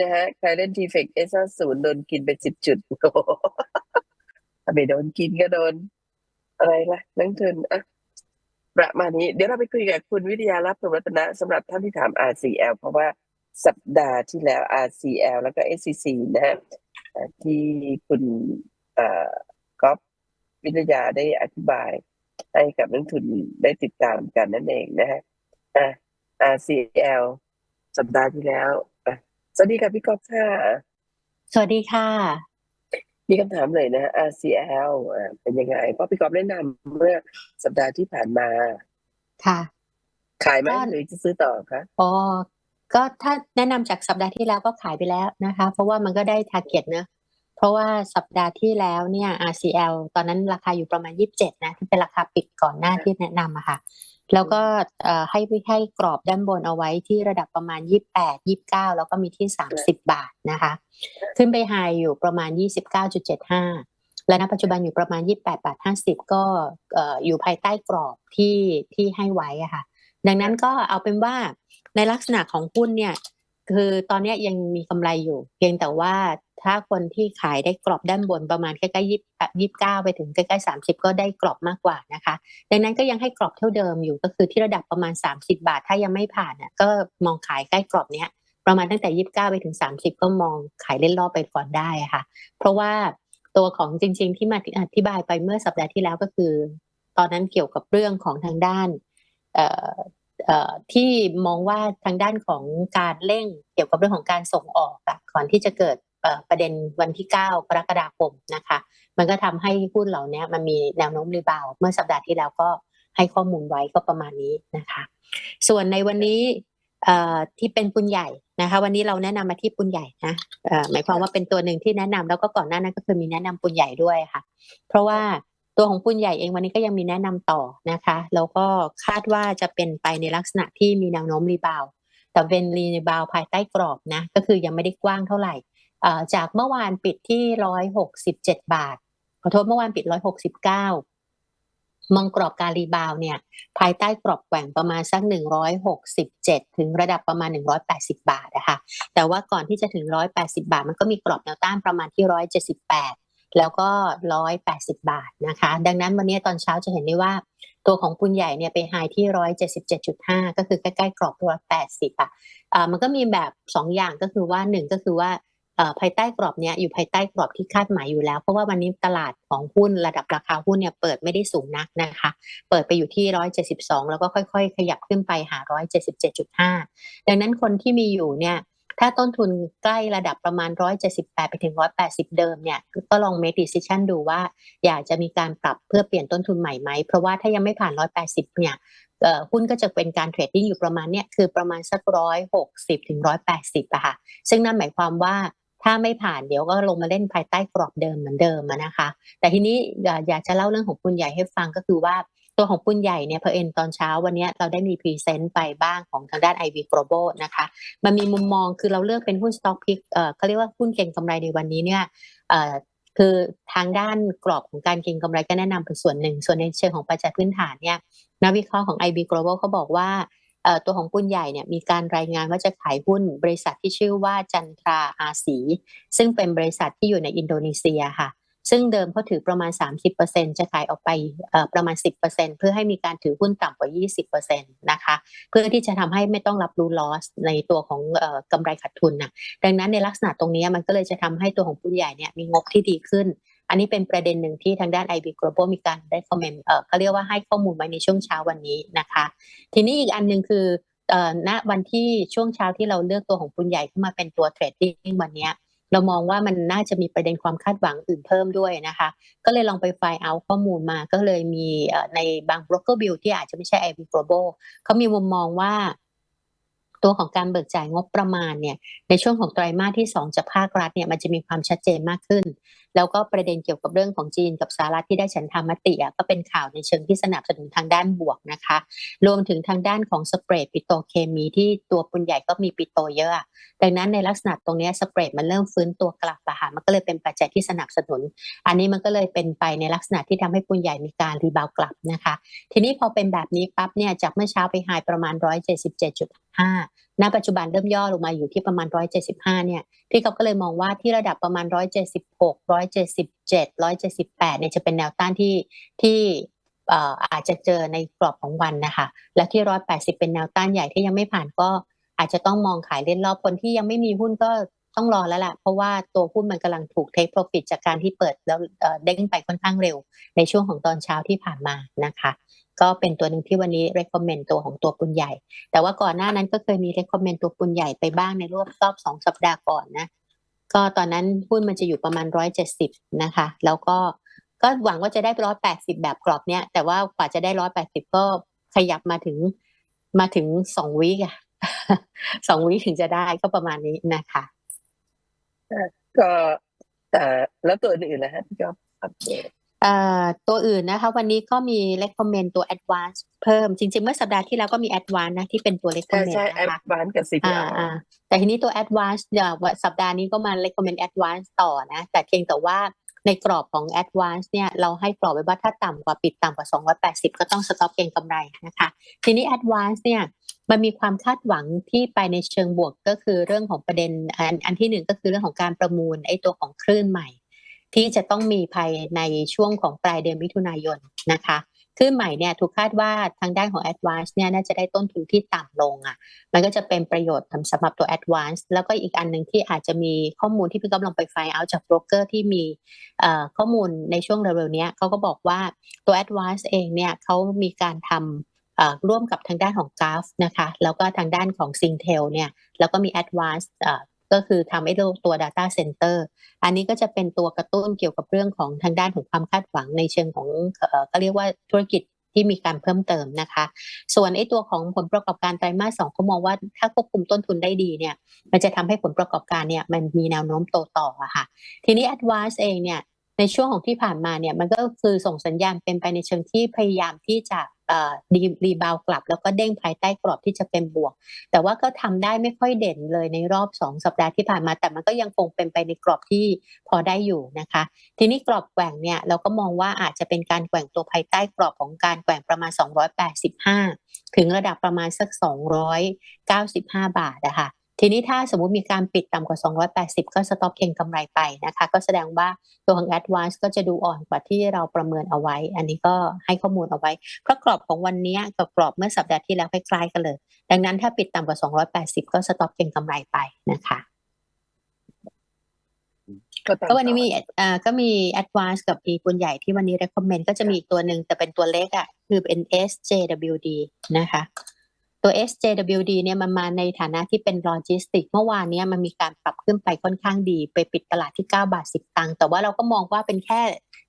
นะฮะใครเล่นทีเฟกเอสศูนย์โดนกินไปสิบจุดโอ้ถ้าไม่โดนกินก็โดน อะไรล่ะนักทุนอะประมาณนี้ เดี๋ยวเราไปคุยกับคุณวิทยาลับพรมรัตนะสำหรับท่านที่ถาม RCL เพราะว่าสัปดาห์ที่แล้ว RCL แล้วก็ SCC นะฮะที่คุณอ่อก๊อฟวิทยาได้อธิบาย ให้กับนักทุนได้ติดตามกันนั่นเองนะฮะอะ RCL สัปดาห์ที่แล้ว วัสดีค่ะพี่ก๊อฟค่ะ สวัสดีค่ะ มีคำถามเลยนะฮะ RCL อะเป็นยังไง เพราะพี่ก๊อฟแนะนำเมื่อสัปดาห์ที่ผ่านมา ค่ะ ขายไหมก็ หรือจะซื้อต่อคะอ๋อก็ถ้าแนะนำจากสัปดาห์ที่แล้วก็ขายไปแล้วนะคะ เพราะว่ามันก็ได้ทาร์เก็ตเนอะเพราะว่าสัปดาห์ที่แล้วเนี่ย RCL ตอนนั้นราคาอยู่ประมาณ 27 นะที่เป็นราคาปิดก่อนหน้าที่แนะนำอะค่ะ แล้วก็เอ่อให้ให้กรอบด้านบนเอาไว้ที่ระดับประมาณ 28 29 แล้วก็มีที่ 30 บาทนะคะ ขึ้นไปไฮอยู่ประมาณ 29.75 และณปัจจุบันอยู่ประมาณ 28บาท50 ก็เอ่ออยู่ภายใต้กรอบที่ที่ให้ไว้อะค่ะ ดังนั้นก็เอาเป็นว่าในลักษณะของหุ้นเนี่ยคือตอนเนี้ยยังมีกำไรอยู่ เพียงแต่ว่า ถ้าคนที่ขายได้กรอบด้านบนประมาณใกล้ๆยี่ยี่เก้าไปถึงใกล้ๆสามสิบก็ได้กรอบมากกว่านะคะ ดังนั้นก็ยังให้กรอบเท่าเดิมอยู่ก็คือที่ระดับประมาณ 30 บาท ถ้ายังไม่ผ่านน่ะก็มองขายใกล้กรอบเนี้ยประมาณตั้งแต่ยี่สิบเก้าไปถึงสามสิบก็มองขายเล่นรอบไปก่อนได้ค่ะ เพราะว่าตัวของจริง ๆ ที่มาอธิบายไปเมื่อสัปดาห์ที่แล้วก็คือ ตอนนั้นเกี่ยวกับเรื่องของทางด้านที่มองว่าทางด้านของการเร่งเกี่ยวกับเรื่องของการส่งออกอะก่อนที่จะเกิด ประเด็นวันที่ 9 กรกฎาคมนะคะ มันก็ทำให้หุ้นเหล่านี้มันมีแนวโน้มรีบาวเมื่อสัปดาห์ที่แล้วก็ให้ข้อมูลไว้ก็ประมาณนี้นะคะ ส่วนในวันนี้ที่เป็นปุนใหญ่นะคะ วันนี้เราแนะนำมาที่ปุนใหญ่นะหมายความว่าเป็นตัวหนึ่งที่แนะนำแล้วก็ก่อนหน้านั้นก็คือมีแนะนำปุนใหญ่ด้วยค่ะ เพราะว่าตัวของปุนใหญ่เองวันนี้ก็ยังมีแนะนำต่อนะคะแล้วก็คาดว่าจะเป็นไปในลักษณะที่มีแนวโน้มรีบาวแต่เป็นรีบาวภายใต้กรอบนะก็คือยังไม่ได้กว้างเท่าไหร่ จากเมื่อวานปิดที่ร้อยหกสิบเจ็ดบาท ขอโทษเมื่อวานปิดร้อยหกสิบเก้ามองกรอบการรีบาวเนี่ย ภายใต้กรอบแกว่งประมาณสักหนึ่งร้อยหกสิบเจ็ดถึงระดับประมาณหนึ่งร้อยแปดสิบาทนะคะแต่ว่าก่อนที่จะถึงร้อยแปดสิบาท มันก็มีกรอบแนวต้านประมาณที่ร้อยเจ็ดสิบแปดแล้วก็ร้อยแปดสิบาทนะคะ ดังนั้นวันนี้ตอนเช้าจะเห็นได้ว่า ตัวของปุนใหญ่เนี่ยไปไฮที่ร้อยเจ็ดสิบเจ็ดจุดห้าก็คือใกล้ๆกรอบตัวแปดสิบอะอ่ามันก็มีแบบสองอย่างก็คือว่าหนึ่งก็คือว่า ภายใต้กรอบเนี้ยอยู่ภายใต้กรอบที่คาดหมายอยู่แล้ว เพราะว่าวันนี้ตลาดของหุ้นระดับราคาหุ้นเนี่ยเปิดไม่ได้สูงนักนะคะ เปิดไปอยู่ที่ร้อยเจ็ดสิบสองแล้วก็ค่อยๆ ขยับขึ้นไปหาร้อยเจ็ดสิบเจ็ดจุดห้าดังนั้นคนที่มีอยู่เนี่ยถ้าต้นทุนใกล้ระดับประมาณร้อยเจ็ดสิบแปดไปถึงร้อยแปดสิบเดิมเนี่ย ก็ลอง make decision ดูว่า อยากจะมีการปรับเพื่อเปลี่ยนต้นทุนใหม่ไหม เพราะว่าถ้ายังไม่ผ่านร้อยแปดสิบเนี่ยหุ้นก็จะเป็นการเทรดดิ้งอยู่ประมาณเนี้ยคือประมาณสักร้อยหกสิบถึงร้อยแปดสิบอะค่ะ ซึ่งนั่นหมายความว่า ถ้าไม่ผ่านเดี๋ยวก็ลงมาเล่นภายใต้กรอบเดิมเหมือนเดิมนะคะ แต่ทีนี้อยากจะเล่าเรื่องของปุนใหญ่ให้ฟังก็คือว่าตัวของปุนใหญ่เนี่ยเพอเอ็นตอนเช้าวันนี้เราได้มีพรีเซนต์ไปบ้างของทางด้าน IV Global นะคะมันมีมุมมองคือเราเลือกเป็นหุ้น Stock Pick เอ่อเขาเรียกว่าหุ้นเก็งกำไรในวันนี้เนี่ยเอ่อคือทางด้านกรอบของการเก็งกำไรก็แนะนำเป็นส่วนหนึ่ง ส่วนในเชิงของปัจจัยพื้นฐานเนี่ยนักวิเคราะห์ของ IB Global เขาบอกว่า ตัวของปุ้นใหญ่เนี่ยมีการรายงานว่าจะขายหุ้นบริษัทที่ชื่อว่าจันทราอาสี ซึ่งเป็นบริษัทที่อยู่ในอินโดนีเซียค่ะ ซึ่งเดิมเขาถือประมาณ 30%จะขายออกไปประมาณ 10%เพื่อให้มีการถือหุ้นต่ำกว่า 20%นะคะเพื่อที่จะทำให้ไม่ต้องรับรู้ loss ในตัวของกำไรขาดทุนนะดังนั้นในลักษณะตรงนี้มันก็เลยจะทำให้ตัวของปุ้นใหญ่เนี่ยมีงบที่ดีขึ้น อันนี้เป็นประเด็นหนึ่งที่ทางด้าน IB Global มีการได้คอมเมนต์เขาเรียกว่าให้ข้อมูลไว้ในช่วงเช้าวันนี้นะคะ ทีนี้อีกอันหนึ่งคือณวันที่ช่วงเช้าที่เราเลือกตัวของปุนใหญ่ขึ้นมาเป็นตัวเทรดดิ้งวันนี้เรามองว่ามันน่าจะมีประเด็นความคาดหวังอื่นเพิ่มด้วยนะคะ ก็เลยลองไปไฟล์เอาข้อมูลมา ก็เลยมีในบาง broker bill ที่อาจจะไม่ใช่ IB Global เขามีมุมมองว่าตัวของการเบิกจ่ายงบประมาณเนี่ยในช่วงของไตรมาสที่ 2 จากภาครัฐเนี่ยมันจะมีความชัดเจนมากขึ้นแล้วก็ประเด็นเกี่ยวกับเรื่องของจีนกับสหรัฐที่ได้ฉันทามติก็เป็นข่าวในเชิงที่สนับสนุนทางด้านบวกนะคะ รวมถึงทางด้านของสเปรดปิโตเคมีที่ตัวปุนใหญ่ก็มีปิโตเยอะ ดังนั้นในลักษณะตรงนี้สเปรดมันเริ่มฟื้นตัวกลับอะค่ะมันก็เลยเป็นปัจจัยที่สนับสนุน อันนี้มันก็เลยเป็นไปในลักษณะที่ทำให้ปุนใหญ่มีการรีบาวกลับนะคะ ทีนี้พอเป็นแบบนี้ปั๊บเนี่ยจากเมื่อเช้าไปไฮประมาณ 177.5 ณ ปัจจุบันเริ่มย่อลงมาอยู่ที่ประมาณ 175 เนี่ย พี่เขาก็เลยมองว่าที่ระดับประมาณ 176 177 178เนี่ยจะเป็นแนวต้านที่ที่อาจจะเจอในกรอบของวันนะคะ และที่ 180 เป็นแนวต้านใหญ่ที่ยังไม่ผ่านก็อาจจะต้องมองขายเล่นรอบคนที่ยังไม่มีหุ้นก็ต้องรอแล้วแหละเพราะว่าตัวหุ้นมันกำลังถูกเทคโปรฟิตจากการที่เปิดแล้วเอ่อเด้งไปค่อนข้างเร็ว ในช่วงของตอนเช้าที่ผ่านมานะคะ ก็เป็นตัวหนึ่งที่วันนี้ recommend ตัวของตัวปุนใหญ่ แต่ว่าก่อนหน้านั้นก็เคยมี recommend ตัวปุนใหญ่ไปบ้างในรอบรอบสองสัปดาห์ก่อนนะ ก็ตอนนั้นหุ้นมันจะอยู่ประมาณร้อยเจ็ดสิบนะคะ แล้วก็ก็หวังว่าจะได้ร้อยแปดสิบแบบกรอบเนี้ย แต่ว่ากว่าจะได้ร้อยแปดสิบก็ขยับมาถึงมาถึงสองวีกอะสองวีคถึงจะได้ก็ประมาณนี้นะคะก็แต่แล้วตัวอื่นๆนะฮะที่ก็อัปเดตเอ่อตัวอื่นนะคะ วันนี้ก็มี recommend ตัว advance เพิ่มจริง ๆ เมื่อสัปดาห์ที่แล้วก็มี advance นะที่เป็นตัวใช่ recommend ใช่แอนะดคะวานกับซีพีอ่าอ่าแต่ทีนี้ตัว advance เดี๋ยววันสัปดาห์นี้ก็มา recommend advance ต่อนะ แต่เพียงแต่ว่าในกรอบของ advance เนี่ยเราให้กรอบไว้ว่าถ้าต่ำกว่าปิดต่ำกว่า 280 ก็ต้อง stop เก็งกำไรนะคะ ทีนี้ advance เนี่ยมันมีความคาดหวังที่ไปในเชิงบวกก็คือเรื่องของประเด็นอันอันที่หนึ่งก็คือเรื่องของการประมูลไอ้ตัวของคลื่นใหม่ ที่จะต้องมีภายในช่วงของปลายเดือนมิถุนายนนะคะ คลื่นใหม่เนี่ยถูกคาดว่าทางด้านของ Advance เนี่ยน่าจะได้ต้นทุนที่ต่ำลงอะ มันก็จะเป็นประโยชน์สำหรับตัว Advance แล้วก็อีกอันหนึ่งที่อาจจะมีข้อมูลที่พี่กำลังไปไฟเอาจากโบรกเกอร์ที่มีข้อมูลในช่วงเร็วๆเนี้ยเขาก็บอกว่าตัว Advance เองเนี่ยเขามีการทำร่วมกับทางด้านของ g a f นะคะแล้วก็ทางด้านของ Singtel เนี่ยแล้วก็มี Advance เอ่อ ก็คือทำให้ตัว Data Center อันนี้ก็จะเป็นตัวกระตุ้นเกี่ยวกับเรื่องของทางด้านของความคาดหวังในเชิงของก็เรียกว่าธุรกิจที่มีการเพิ่มเติมนะคะ ส่วนไอ้ตัวของผลประกอบการไตรมาสสองเขามองว่าถ้าควบคุมต้นทุนได้ดีเนี่ย มันจะทำให้ผลประกอบการเนี่ยมันมีแนวโน้มโตต่ออะค่ะ ทีนี้ Advance เองเนี่ยในช่วงของที่ผ่านมาเนี่ยมันก็คือส่งสัญญาณเป็นไปในเชิงที่พยายามที่จะ ดีรีบาวกลับ แล้วก็เด้งภายใต้กรอบที่จะเป็นบวก แต่ว่าก็ทำได้ไม่ค่อยเด่นเลยในรอบ 2 สัปดาห์ที่ผ่านมา แต่มันก็ยังคงเป็นไปในกรอบที่พอได้อยู่นะคะ ทีนี้กรอบแกว่งเนี่ยเราก็มองว่าอาจจะเป็นการแกว่งตัวภายใต้กรอบของการแกว่งประมาณ 285 ถึงระดับประมาณสัก 295 บาทนะคะ ทีนี้ถ้าสมมุติมีการปิดต่ำกว่า 280 ก็สต็อปเก็งกำไรไปนะคะ ก็แสดงว่าตัวของ Advance ก็จะดูอ่อนกว่าที่เราประเมินเอาไว้ อันนี้ก็ให้ข้อมูลเอาไว้เพราะกรอบของวันนี้กับกรอบเมื่อสัปดาห์ที่แล้วคล้ายๆกันเลย ดังนั้นถ้าปิดต่ำกว่า 280 ก็สต็อปเก็งกำไรไปนะคะก็ตามก็วันนี้มีต่ออ่าก็มี Advance กับ e ปุนใหญ่ที่วันนี้ recommend ก็จะมีอีกตัวหนึ่งแต่เป็นตัวเล็กอะคือเป็น SJWD นะคะ ตัว SJWD เนี่ยมันมาในฐานะที่เป็นโลจิสติก เมื่อวานเนี้ยมันมีการปรับขึ้นไปค่อนข้างดี ไปปิดตลาดที่ 9 บาท 10 ตังค์แต่ว่าเราก็มองว่าเป็นแค่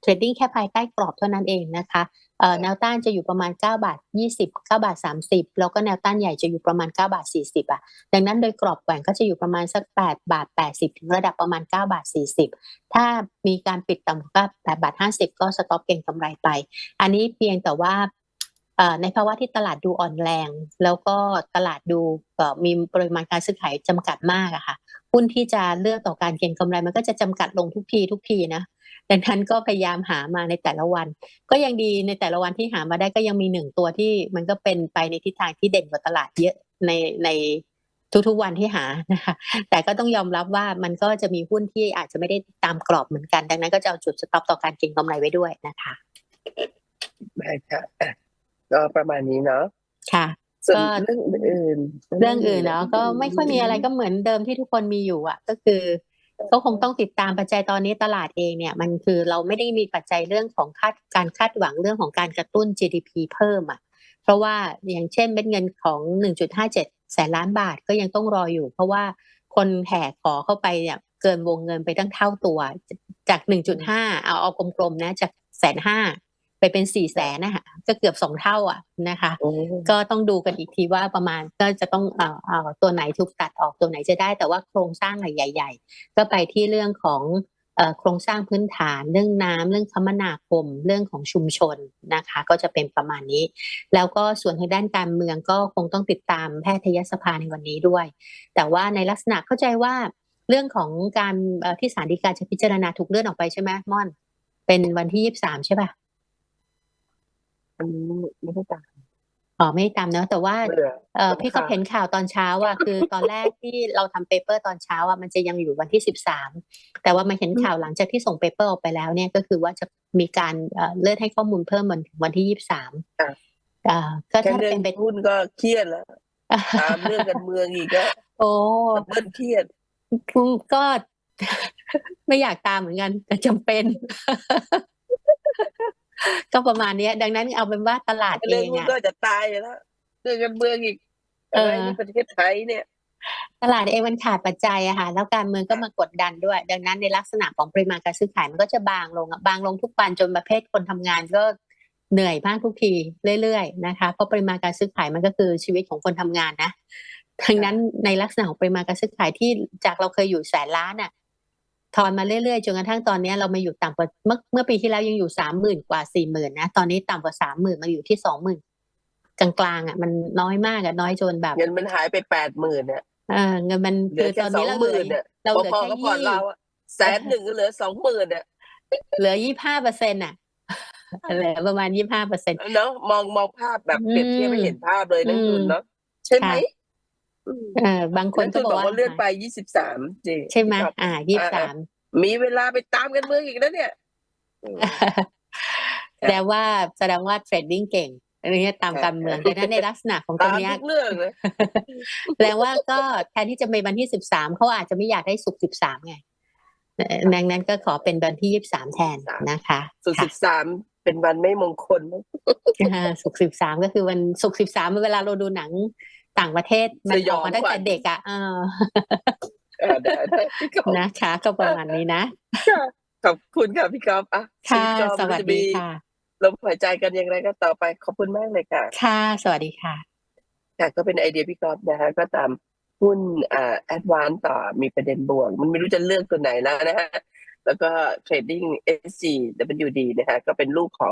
เทรดดิ้งแค่ภายใต้กรอบเท่านั้นเองนะคะเอ่อแนวต้านจะอยู่ประมาณ 9 บาท 20 9 บาท 30 แล้วก็แนวต้านใหญ่จะอยู่ประมาณ 9 บาท 40 อะ ดังนั้นโดยกรอบแกว่งก็จะอยู่ประมาณสัก 8 บาท 80 ถึงระดับประมาณ 9 บาท 40 ถ้ามีการปิดต่ำกว่า8บาท 50 ก็สต็อปเก็งกำไรไป อันนี้เพียงแต่ว่าเอ่อ ในภาวะที่ตลาดดูอ่อนแรง แล้วก็ตลาดดูมีปริมาณการซื้อขายจำกัดมากอะค่ะหุ้นที่จะเลือกต่อการเก็งกำไรมันก็จะจำกัดลงทุกทีทุกทีนะดังนั้นก็พยายามหามาในแต่ละวัน ก็ยังดีในแต่ละวันที่หามาได้ก็ยังมีหนึ่งตัวที่มันก็เป็นไปในทิศทางที่เด่นกว่าตลาดเยอะในในทุกๆวันที่หานะคะแต่ก็ต้องยอมรับว่ามันก็จะมีหุ้นที่อาจจะไม่ได้ตามกรอบเหมือนกัน ดังนั้นก็จะเอาจุดสต็อปต่อการเก็งกำไรไว้ด้วยนะคะได้ค่ะ ก็ประมาณนี้เนาะค่ะส่วนก็เรื่องอื่น เรื่องอื่นเนาะก็ไม่ค่อยมีอะไรก็เหมือนเดิมที่ทุกคนมีอยู่อะ ก็คือก็คงต้องติดตามปัจจัยตอนนี้ตลาดเองเนี่ย มันคือเราไม่ได้มีปัจจัยเรื่องของคาดการคาดหวังเรื่องของการกระตุ้น GDP เพิ่มอะ เพราะว่าอย่างเช่นเม็ดเงินของ 1.57 แสนล้านบาทก็ยังต้องรออยู่ เพราะว่าคนแห่ขอเข้าไปเนี่ยเกินวงเงินไปตั้งเท่าตัวจาก 1.5 เอาเอากลมๆนะจากแสนห้า ไปเป็นสี่แสนนะคะก็เกือบสองเท่าอะนะคะโอ้ก็ต้องดูกันอีกทีว่าประมาณก็จะต้องเอ่อเอ่อตัวไหนถูกตัดออกตัวไหนจะได้ แต่ว่าโครงสร้างใหญ่ ๆ ก็ไปที่เรื่องของเอ่อโครงสร้างพื้นฐานเรื่องน้ำเรื่องคมนาคมเรื่องของชุมชนนะคะ ก็จะเป็นประมาณนี้ แล้วก็ส่วนทางด้านการเมืองก็คงต้องติดตามแพทยสภาในวันนี้ด้วย แต่ว่าในลักษณะเข้าใจว่าเรื่องของการเอ่อที่ศาลฎีกาจะพิจารณาถูกเลื่อนออกไปใช่ไหมม่อน เป็นวันที่ยี่สิบสามใช่ป่ะ อันนี้ไม่ได้ตามอ๋อไม่ตามเนอะแต่ว่าเบื่อ เออรำคาญพี่ก็เห็นข่าวตอนเช้าอะคือ ตอนแรกที่เราทำเปเปอร์ตอนเช้าอะมันจะยังอยู่วันที่สิบสามแต่ว่ามาเห็นข่าวหลังจากที่ส่งเปเปอร์ออกไปแล้วเนี่ยก็คือว่าจะมีการเอ่อเลื่อนให้ข้อมูลเพิ่มวันถึงวันที่ยี่สิบสามอะ อ่าก็แค่ถ้าเรื่อเป็งนไป หุ้นก็เครียดแล้ว ตามเรื่องการเมืองอีกก็โอ้เบิ้ลเครียด ก็ ไม่อยากตามเหมือนกันแต่จำเป็น ก็ประมาณเนี้ย ดังนั้นเอาเป็นว่าตลาดเอเรื่องงหุ้นอะก็จะตายอยู่แล้วเรื่องการเมืองอีกเออออะไรในประเทศไทยเนี่ย ตลาดเองมันขาดปัจจัยอะค่ะแล้วการเมืองก็มากดดันด้วย ดังนั้นในลักษณะของปริมาณการซื้อขายมันก็จะบางลงอะบางลงทุกวันจนประเภทคนทำงานก็เหนื่อยมากทุกทีเรื่อยๆนะคะเพราะปริมาณการซื้อขายมันก็คือชีวิตของคนทำงานนะดังนั้นในลักษณะของปริมาณการซื้อขายที่จากเราเคยอยู่แสนล้านอะ ทอนมาเรื่อยๆจนกระทั่งตอนเนี้ยเรามาอยู่ต่ำกว่าเมื่อเมื่อปีที่แล้วยังอยู่สามหมื่นกว่าสี่หมื่นนะตอนนี้ต่ำกว่าสามหมื่นมาอยู่ที่สองหมื่นกลางๆอะ มันน้อยมากอะน้อยจนแบบเงินมันหายไปแปดหมื่นเนี่ยเออเงินมันเหลืคืออแค่ตอนสอนี้งเราหเหลืมื่อนเนี่ยเราเหลือพอแค่ๆก็ผ่อนยี่เราอะแสนหนึ่งก็เหลือสองหมื่นเนี่ยเหลือยี่ห้าเปอร์เซ็นต์อะเหลือประมาณยี่ห้าเปอร์เซ็นต์เนาะมองมองภาพแบบเปรียบเทียบให้เห็นภาพเลยนักทุนอืมเนาะใช่ไหมค่ะอืม เออบางคนนักก็ทุนบบออกกว่าว่าเลื่อนไปยี่สิบสามจีใช่ไหมครับอ่ายี่สามมีเวลาไปตามกันเมืองอีกแล้วเนี่ยอืมแสดงว่าแสดงว่าเทรดดิ้งเก่งอันนี้ตามการเมืองดังนั้นในลักษณะของตรตางมเนี้ยทุกเรื่องเลยแสดงว่าก็แทนที่จะมีวันที่สิบสามเขาอาจจะไม่อยากได้สุกสิบสามไงเอ่อดังนั้นก็ขอเป็นวันที่ยี่สามแทนนะคะสุดสิบสามเป็นวันไม่มงคลนะอ่าสุกสิบสามก็คือวันสุกสิบสามเวลาเราดูหนัง ต่างประเทศมันออกมาตั้งแต่เด็กอะเออเออได้ได้พี่กอล์ฟนะคะ ก็ประมาณนี้นะขอบคุณค่ะพี่กอล์ฟอะค่ะพี่กอล์ฟสวัสจะดีมีค่ะลมหายใจกันอย่างไรก็ต่อไปขอบคุณมากเลยค่ะ ค่ะ สวัสดีค่ะค่ะก็เป็นไอเดียพี่กอล์ฟนะฮะก็ตามหุ้นอ่าแอดวานต่อมีประเด็นบวก มันไม่รู้จะเลือกตัวไหนแล้วนะฮะแล้วก็ trading SG WD นะฮะก็เป็นลูกของ